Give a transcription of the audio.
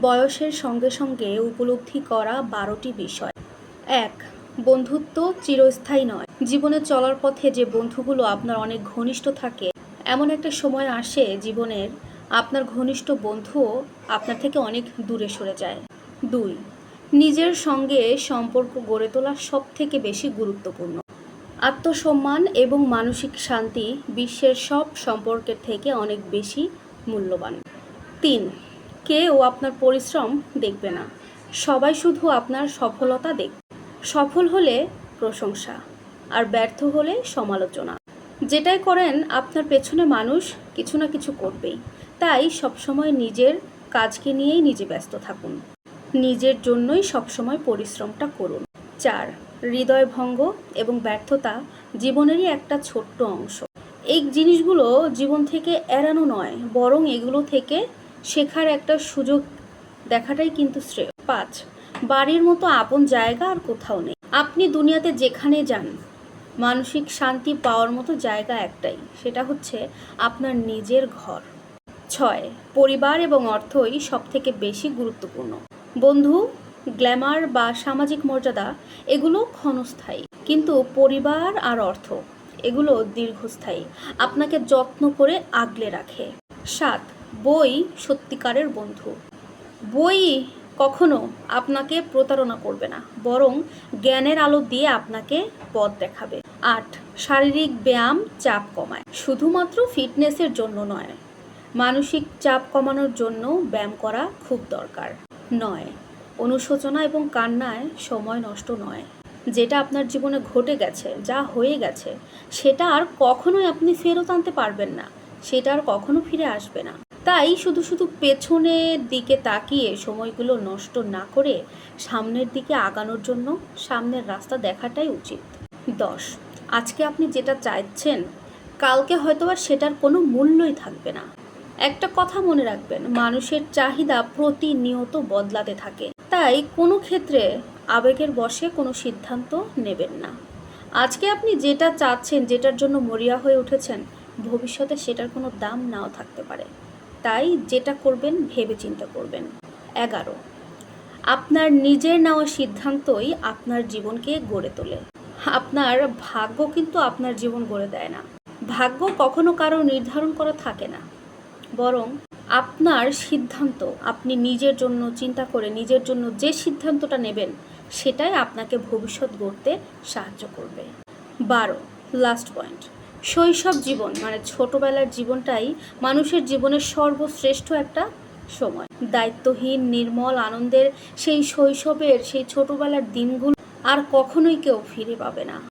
বয়সের সঙ্গে সঙ্গে উপলব্ধি করা বারোটি বিষয়। এক, বন্ধুত্ব চিরস্থায়ী নয়। জীবনে চলার পথে যে বন্ধুগুলো আপনার অনেক ঘনিষ্ঠ থাকে, এমন একটা সময় আসে জীবনের আপনার ঘনিষ্ঠ বন্ধুও আপনার থেকে অনেক দূরে সরে যায়। দুই, নিজের সঙ্গে সম্পর্ক গড়ে তোলা সব থেকে বেশি গুরুত্বপূর্ণ। আত্মসম্মান এবং মানসিক শান্তি বিশ্বের সব সম্পর্কের থেকে অনেক বেশি মূল্যবান। তিন কেউ আপনার পরিশ্রম দেখবে না। সবাই শুধু আপনার সফলতা দেখবে। সফল হলে প্রশংসা, আর ব্যর্থ হলে সমালোচনা। যেটাই করেন, আপনার পেছনে মানুষ কিছু না কিছু করবেই। তাই সবসময় নিজের কাজকে নিয়েই নিজে ব্যস্ত থাকুন। নিজের জন্যই সবসময় পরিশ্রমটা করুন। চার, হৃদয় ভঙ্গ এবং ব্যর্থতা জীবনেরই একটা ছোট্ট অংশ। এই জিনিসগুলো জীবন থেকে এড়ানো নয়, বরং এগুলো থেকে শেখার একটা সুযোগ দেখাটাই কিন্তু শ্রেয়। পাঁচ, বাড়ির মতো আপন জায়গা আর কোথাও নেই। আপনি দুনিয়াতে যেখানে যান, মানসিক শান্তি পাওয়ার মতো জায়গা একটাই, সেটা হচ্ছে আপনার নিজের ঘর। ছয়, পরিবার এবং অর্থই সব থেকে বেশি গুরুত্বপূর্ণ। বন্ধু, গ্ল্যামার বা সামাজিক মর্যাদা, এগুলো ক্ষণস্থায়ী। কিন্তু পরিবার আর অর্থ, এগুলো দীর্ঘস্থায়ী। আপনাকে যত্ন করে আগলে রাখে। সাত বই সত্যিকারের বন্ধু। বই কখনো আপনাকে প্রতারণা করবে না, বরং জ্ঞানের আলো দিয়ে আপনাকে পথ দেখাবে। আট, শারীরিক ব্যায়াম চাপ কমায়, শুধুমাত্র ফিটনেসের জন্য নয়, মানসিক চাপ কমানোর জন্য ব্যায়াম করা খুব দরকার। নয়, অনুশোচনা এবং কান্নায় সময় নষ্ট নয়, যেটা আপনার জীবনে ঘটে গেছে, যা হয়ে গেছে, সেটা আর কখনোই আপনি ফেরত আনতে পারবেন না, সেটা আর কখনো ফিরে আসবে না। তাই শুধু শুধু পেছনের দিকে তাকিয়ে সময়গুলো নষ্ট না করে সামনের দিকে আগানোর জন্য সামনের রাস্তা দেখাটাই উচিত। দশ, আজকে আপনি যেটা চাইছেন, কালকে হয়তো আর সেটার কোনো মূল্যই থাকবে না। একটা কথা মনে রাখবেন, মানুষের চাহিদা প্রতিনিয়ত বদলাতে থাকে। তাই কোনো ক্ষেত্রে আবেগের বশে কোনো সিদ্ধান্ত নেবেন না। আজকে আপনি যেটা চাচ্ছেন, যেটার জন্য মরিয়া হয়ে উঠেছেন, ভবিষ্যতে সেটার কোনো দাম নাও থাকতে পারে। তাই যেটা করবেন, ভেবে চিন্তা করবেন। এগারো। আপনার নিজের নেওয়া সিদ্ধান্তই আপনার জীবনকে গড়ে তোলে। আপনার ভাগ্য কিন্তু আপনার জীবন গড়ে দেয় না। ভাগ্য কখনো কারও নির্ধারণ করা থাকে না। বরং আপনার সিদ্ধান্ত, আপনি নিজের জন্য চিন্তা করে নিজের জন্য যে সিদ্ধান্তটা নেবেন, সেটাই আপনাকে ভবিষ্যৎ গড়তে সাহায্য করবে। বারো। Last point. শৈশব জীবন মানে ছোটবেলার জীবনটাই মানুষের জীবনের সর্বশ্রেষ্ঠ একটা সময়। দায়িত্বহীন, নির্মল আনন্দের সেই শৈশবের সেই ছোটবেলার দিনগুলো আর কখনোই কেউ ফিরে পাবে না।